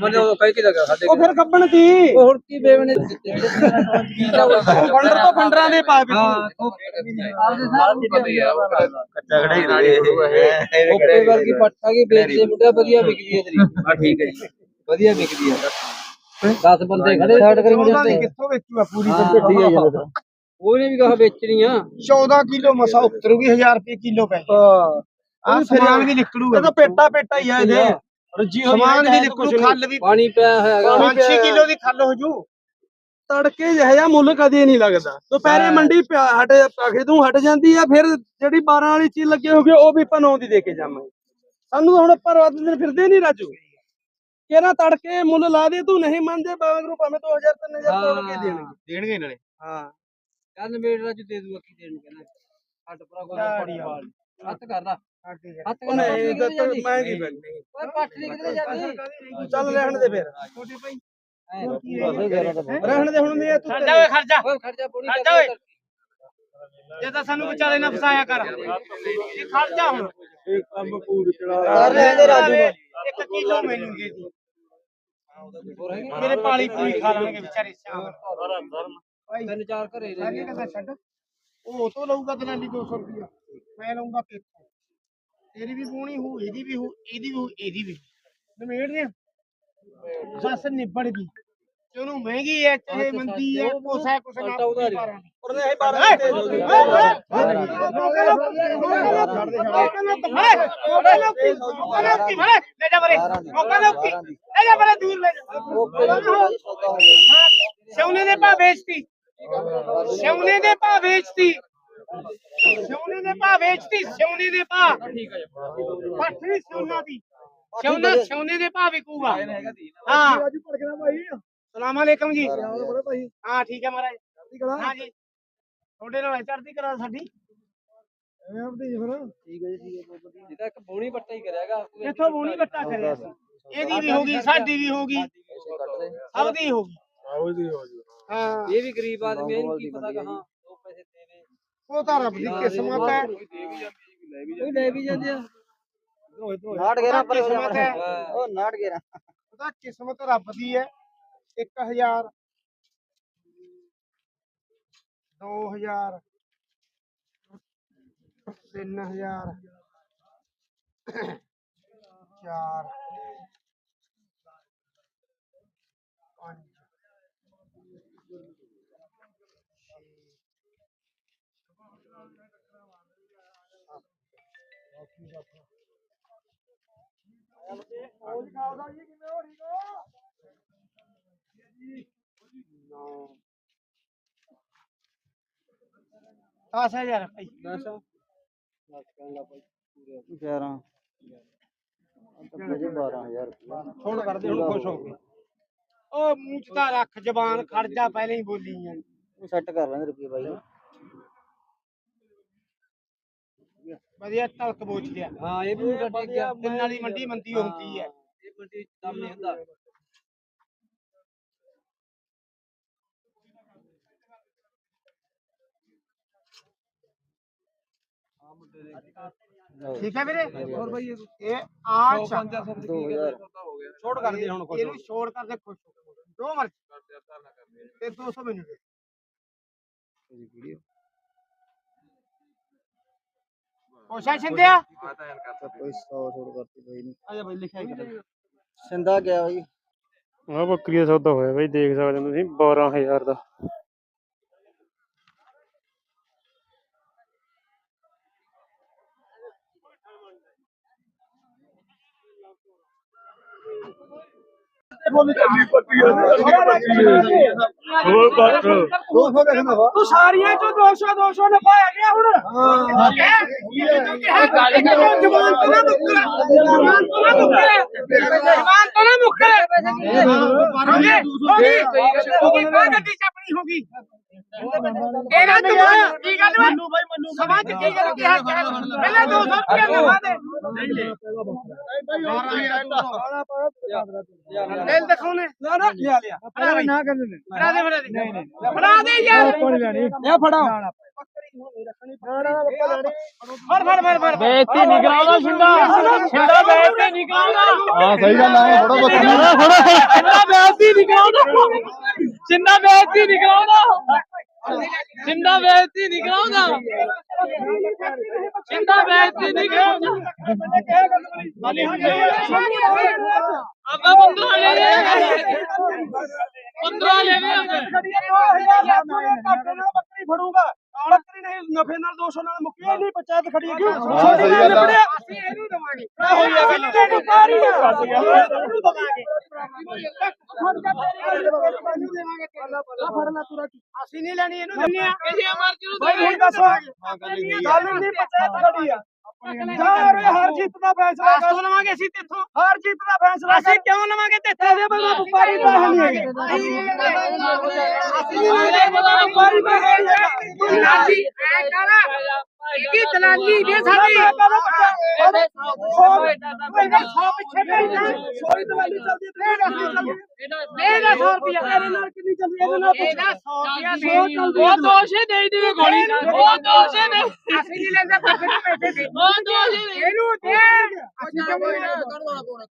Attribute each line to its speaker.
Speaker 1: ਮੈਨੂੰ ਉਹ ਕਹਿ ਕੇ ਲਗਾ ਸਾਡੇ
Speaker 2: ਉਹ ਫਿਰ ਕੱਪਣ ਦੀ।
Speaker 1: ਉਹ ਹੁਣ ਕੀ ਬੇਵਨੇ
Speaker 2: ਫੰਡਰ ਤੋਂ ਫੰਡਰਾਂ ਦੇ ਪਾ ਵੀ
Speaker 3: ਤਗੜਾ ਹੀ ਰਹੇ
Speaker 1: ਓਕੇ ਵਰਗੀ ਪੱਟਾ ਕੀ ਵੇਚਦੇ ਮੁੰਡਾ ਵਧੀਆ ਵਿਕਦੀ ਹੈ ਤੇਰੀ। ਹਾਂ ਠੀਕ ਹੈ ਜੀ। ਵਧੀਆ ਵਿਕਦੀ ਹੈ? 10 ਬੰਦੇ ਖੜੇ ਸਾਈਡ ਕਰੀ ਮੁੰਡੇ ਤੇ
Speaker 2: ਕਿੱਥੋਂ ਵੇਚੂਗਾ ਪੂਰੀ
Speaker 1: ਹਾਂ,
Speaker 2: ਗੱਡੀ? ਆ ਜਾਂਦਾ
Speaker 1: ਉਹਨੇ ਵੀ ਕਹਾ ਵੇਚਣੀ ਆ।
Speaker 2: 14 ਕਿਲੋ ਮਸਾ ਉਤਰੂਗੀ 1000 ਰੁਪਏ ਕਿਲੋ ਪੈ ਆ ਸਮਾਨ ਵੀ ਨਿਕਲੂਗਾ। ਇਹ ਤਾਂ ਪੇਟਾ ਪੇਟਾ ਹੀ ਆ ਇਹਦੇ। ਰੱਜੀ ਹੋਈ ਸਮਾਨ ਵੀ ਨਿਕਲੂ ਖੱਲ ਵੀ
Speaker 1: ਪਾਣੀ ਪਿਆ ਹੋਇਆਗਾ
Speaker 2: 5 ਕਿਲੋ ਦੀ ਖੱਲ ਹੋ ਜੂ। ਤੜਕੇ ਜਿਹਾ ਮੁੱਲ ਕਦੇ ਨਹੀਂ ਲੱਗਦਾ। ਦੁਪਹਿਰੇ ਮੰਡੀ ਪਿਆ- ਹਟ ਆਖੇ ਤੂੰ ਹਟ ਜਾਂਦੀ ਆ ਫਿਰ ਜਿਹੜੀ 12 ਵਾਲੀ ਚੀਜ਼ ਲੱਗੇ ਹੋਗੇ ਉਹ ਵੀ ਆਪਾਂ 9 ਦੀ ਦੇ ਕੇ ਜਾਵਾਂਗੇ। ਸਾਨੂੰ ਤਾਂ ਹੁਣ ਰਾਤ ਦਿਨ ਫਿਰਦੇ ਨਹੀਂ ਰਾਜੂ। ਕਿਹੜਾ ਤੜਕੇ ਮੁੱਲ ਲਾ ਦੇ ਤੂੰ ਨਹੀਂ ਮੰਨਦੇ ਬਾਗਰੂ ਭਾਵੇਂ 2000 3000 ਤੋੜ ਕੇ ਦੇਣਗੇ।
Speaker 3: ਦੇਣਗੇ ਨਾਲੇ
Speaker 2: ਹਾਂ।
Speaker 1: ਕੰਨ ਮੇੜ ਰਾਜੂ ਦੇ ਦੂਗਾ ਕੀ ਦੇਣ ਕਹਿੰਦਾ ਹੱਟ ਪਰਾ ਕੋਈ ਹੱਥ ਕਰਦਾ।
Speaker 2: ਨਹੀਂ ਤਾਂ
Speaker 1: ਓਏ ਕਿਧਰੇ ਜਾਂਦੀ।
Speaker 2: ਚੱਲ ਰਹਿਣ ਦੇ ਫਿਰ। ਛੋਟੇ ਭਾਈ ਰਹਿਣ ਦੇ ਹੁਣ ਨਹੀਂ ਤੂੰ
Speaker 4: ਖਰਚਾ ਓਏ ਖਰਚਾ
Speaker 1: ਓਏ ਖੜ ਜਾ ਪੂਰੀ
Speaker 4: ਖਰਚਾ ਓਏ। ਜੇ ਤਾਂ ਸਾਨੂੰ ਵਿਚਾਰੇ ਨਾ ਫਸਾਇਆ ਕਰ। ਇਹ ਖਰਚਾ ਹੁਣ।
Speaker 2: ਕੰਮ ਪੂਰ ਚੜਾ
Speaker 4: ਕਰ ਰਹੇ ਦੇ ਰਾਜੂ ਇੱਕ ਕਿਲੋ ਮੈਨੂੰ ਦੇ ਦੀ। ਮੇਰੇ ਪਾਲੀ ਪੂਰੀ ਖਾ ਲੈਣਗੇ ਵਿਚਾਰੇ ਸ਼ਾਮ
Speaker 1: ਤਿੰਨ ਚਾਰ ਘਰੇ ਰਹਿ ਗਏ।
Speaker 2: ਕਹਿੰਦਾ ਛੱਡ? ਉਹ ਤੋਂ ਲਊਗਾ ਦਲਾਲੀ 200 ਰੁਪਿਆ ਮੈਂ ਲਊਗਾ ਤੇਥੋਂ ਤੇਰੀ ਵੀ ਪੂਣੀ ਹੋ ਇਹਦੀ ਵੀ ਹੋ ਇਹਦੀ ਵੀ ਹੋ ਇਹਦੀ ਵੀ। ਨਮੇੜ ਦੇ ਬਸ ਨਿਬੜ ਗਈ। ਤੇ ਉਹਨੂੰ ਮਹਿੰਗੀ ਐ ਚਾਹੇ ਮੰਦੀ ਐ ਕੋਸਾ ਕੁਛ ਨਾ ਉਹਨੇ ਇਹ 12 ਦੇ ਦੋ।
Speaker 4: ਲੈ ਜਾ ਬਰੇ ਮੌਕਾ ਲੋਕੀ ਲੈ ਜਾ ਬਰੇ ਦੂਰ ਲੈ ਜਾ ਸੋਨੇ ਦੇ ਭਾ ਵੇਚਤੀ। ਸੋਨੇ ਦੇ ਭਾ ਵੇਚਤੀ। ਸੋਨੇ ਦੇ ਭਾ ਵੇਚਤੀ ਸੋਨੇ ਦੇ ਭਾ ਪੱਠੀ ਸੋਨਾ ਦੀ ਸੋਨਾ ਸੋਨੇ ਦੇ ਭਾ ਵਿਕੂਗਾ। ਹਾਂ।
Speaker 2: ਰਾਜੂ ਭੜਕਣਾ ਭਾਈ।
Speaker 4: ਸਲਾਮ ਅਲੈਕਮ ਜੀ। ਹਾਂ ਠੀਕ ਹੈ ਮਹਾਰਾਜ। ਹਾਂ ਜੀ। ਤੁਹਾਡੇ ਨਾਲ ਚੜ੍ਹਦੀ ਕਰਾ ਸਾਡੀ।
Speaker 2: ਐਵੇਂ ਆਪਦੀ ਜੀ ਫਿਰ
Speaker 1: ਇਹ ਤਾਂ ਇੱਕ ਬੋਣੀ ਪੱਟਾ ਹੀ ਕਰਿਆਗਾ
Speaker 4: ਇੱਥੋਂ ਬੋਣੀ ਕੱਟਾ ਕਰਿਆ ਸੀ। ਇਹਦੀ ਵੀ ਹੋਗੀ ਸਾਡੀ ਵੀ ਹੋਗੀ ਸਭ ਦੀ ਹੋਗੀ
Speaker 2: ਆਓ ਜੀ ਹੋ ਜੀ
Speaker 4: ਹਾਂ।
Speaker 1: ਇਹ ਵੀ ਗਰੀਬ ਆਦਮੀ ਹੈ ਇਹਨੂੰ ਕੀ ਪਤਾ ਕਹਾਂ।
Speaker 2: ਉਹਦਾ ਰੱਬ ਦੀ ਕਿਸਮਤ ਹੈ
Speaker 1: ਉਹ ਲੈ ਵੀ ਜਾਂਦੇ ਆ
Speaker 2: ਨਾੜ ਗੇਰਾ ਪਰ
Speaker 4: ਕਿਸਮਤ ਹੈ
Speaker 2: ਉਹ ਨਾੜ ਗੇਰਾ ਉਹਦਾ ਕਿਸਮਤ ਰੱਬ ਦੀ ਹੈ 1000 2000 3000
Speaker 4: 4 5 दस हज़ार बारह रख जबान खड़ जा पहले ही। बोली
Speaker 3: सैट कर रहे रुपये भाई
Speaker 4: ਵਧੀਆ ਤਲਕ ਬੋਚ ਲਿਆ
Speaker 1: ਹਾਂ ਇਹ ਵੀ ਠੀਕ ਗਿਆ
Speaker 4: ਤਿੰਨ ਵਾਲੀ ਮੰਡੀ ਮੰਦੀ ਹੁੰਦੀ ਹੈ।
Speaker 1: ਇਹ ਮੰਡੀ ਦਮ ਨਹੀਂ ਹੁੰਦਾ।
Speaker 4: ਠੀਕ ਹੈ ਵੀਰੇ? ਹੋਰ ਭਾਈ ਇਹ ਆ
Speaker 1: ਪੰਜ ਸੌ ਦੀ ਕੀ ਗੱਲ ਹੋ ਗਿਆ।
Speaker 2: ਛੋੜ ਕਰਦੇ ਹੁਣ ਖੁਸ਼
Speaker 4: ਇਹਨੂੰ ਛੋੜ ਕਰਕੇ ਖੁਸ਼ ਹੋ ਦੋ ਮਰਜ਼ੀ। ਤੇ 200 ਮੈਨੂੰ ਦੇ। ਕੋਸ਼ਾ ਛਿੰਦਿਆ
Speaker 3: ਕੋਈ 100 ਛੋੜ ਕਰਤੀ ਬਾਈ ਨੇ।
Speaker 2: ਆ ਜਾ ਬਈ ਲਿਖਿਆ ਹੀ ਕਰ
Speaker 3: ਸਿੰਦਾ ਗਿਆ ਬਾਈ।
Speaker 5: ਆ ਬੱਕਰੀ ਦਾ ਸੌਦਾ ਹੋਇਆ ਬਈ ਦੇਖ ਸਕਦੇ ਹੋ ਤੁਸੀਂ 12000 ਦਾ।
Speaker 2: ਤੂੰ ਸਾਰੀਆਂ ਚੋਂ 200 200 ਨਫਾ ਆ ਗਿਆ ਹੁਣ
Speaker 4: ਜਵਾਨ ਤੋਂ ਨਾ ਮੁੱਕਰ ਜਵਾਨ ਤੋਂ ਨਾ ਮੁੱਕਰ ਜਵਾਨ ਤੋਂ ਨਾ ਮੁੱਕਰ ਹੋ ਗਈ ਹੋ ਗਈ ਹੋ ਗਈ ਬਾਹਰ ਗੱਡੀ ਚ ਆਪਣੀ ਹੋ ਇਹਨਾਂ ਦਵਾਇਆ ਕੀ ਗੱਲ ਵਾ?
Speaker 2: ਮੰਨੂ ਬਾਈ ਮੰਨੂ
Speaker 4: ਸਮਾਂ ਚ ਕੀ ਗੱਲ ਕਿਹਾ ਪਹਿਲਾਂ 200 ਰੁਪਏ ਦਵਾ ਦੇ। ਦਿਲ ਦਿਖਾਉਣੇ
Speaker 2: ਨਾ। ਨਾ ਲਿਆ ਲਿਆ
Speaker 4: ਫੜਾ।
Speaker 2: ਨਾ ਕਰ ਦੇ
Speaker 4: ਫੜਾ ਦੇ ਫੜਾ ਦੇ। ਫੜਾ ਦੇ ਯਾਰ।
Speaker 2: ਇਹ ਫੜਾ
Speaker 4: ਫੜ ਫੜ ਫੜ ਫੜ।
Speaker 1: ਬੇਇੱਜ਼ਤੀ ਨਹੀਂ ਕਰਾਉਂਦਾ ਛਿੰਦਾ ਛਿੰਦਾ ਬੇਇੱਜ਼ਤੀ ਨਹੀਂ ਕਰਾਉਂਦਾ।
Speaker 6: ਹਾਂ ਸਹੀ ਗੱਲ ਆ ਥੋੜਾ ਬਹੁਤ
Speaker 1: ਛਿੰਦਾ ਬੇਇੱਜ਼ਤੀ ਨਹੀਂ ਕਰਾਉਂਦਾ। ਛਿੰਦਾ ਬੇਇੱਜ਼ਤੀ ਨਹੀਂ ਕਰਾਉਂਦਾ ਛਿੰਦਾ ਬੇਇੱਜ਼ਤੀ ਨਹੀਂ ਕਰਾਉਂਦਾ ਛਿੰਦਾ ਬੇਇੱਜ਼ਤੀ ਨਹੀਂ ਕਰਾਉਂਦਾ ਆਪਾਂ ਬੰਦੂਕ ਲੈ ਲੈ ਪੰਦਰਾਂ ਲੈ ਲੈ
Speaker 2: ਬੱਕਰੀ ਫੜੂਗਾ ਬੱਕਰੀ ਨਹੀਂ ਨਫੇ ਨਾਲ 200 ਨਾਲ ਮੁੱਕੀ ਨਹੀਂ ਪੰਚਾਇਤ ਖੜੀ ਹੈ
Speaker 6: ਹਾਂ ਸਹੀ ਗੱਲ ਆ
Speaker 4: ਅਸੀਂ ਇਹਨੂੰ ਦਵਾਂਗੇ
Speaker 2: ਹੋਈ ਹੈ
Speaker 4: ਅਸੀਂ ਨਹੀਂ ਲੈਣੀ ਇਹਨੂੰ ਦਿੰਦੇ ਆ
Speaker 1: ਕਿਸੇ ਮਰਜ਼ੀ ਨੂੰ
Speaker 2: ਭਾਈ ਹੁਣ ਦੱਸੋ। ਗੱਲ ਨਹੀਂ ਪੰਚਾਇਤ ਖੜੀ ਆ। ਜਾ ਰੇ ਹਰ ਜਿੱਤ ਦਾ ਫੈਸਲਾ ਕਰ।
Speaker 4: ਤੋਂ ਲਵਾਂਗੇ ਅਸੀਂ ਤੇਥੋਂ।
Speaker 2: ਹਰ ਜਿੱਤ ਦਾ ਫੈਸਲਾ
Speaker 4: ਅਸੀਂ ਕਿਉਂ ਲਵਾਂਗੇ ਤੇਥੋਂ?
Speaker 2: ਇਹਦੇ ਬੰਦਾ ਵਪਾਰੀ ਤਾਂ ਹੈ ਨਹੀਂ ਹੈਗੇ
Speaker 4: ਅਸੀਂ ਨਹੀਂ ਲੈਣੇ
Speaker 2: ਵਪਾਰੀ ਤਾਂ ਹੈ ਨਹੀਂ ਹੈਗਾ
Speaker 4: ਦਲਾਲੀ ਐ ਕਰ। की दलाली दे सारी मेरा सौ पीछे सौ दलाली
Speaker 2: चलती मेरा मेरा सौ
Speaker 4: रुपया मेरे नाल
Speaker 2: कितनी चलती है ना मेरा सौ
Speaker 4: रुपया वो दोषे दे
Speaker 1: दी गोली वो दोषे दे असली लेंदा पैसे
Speaker 4: पैसे दे वो दोषे दे एनु दे
Speaker 1: असली तो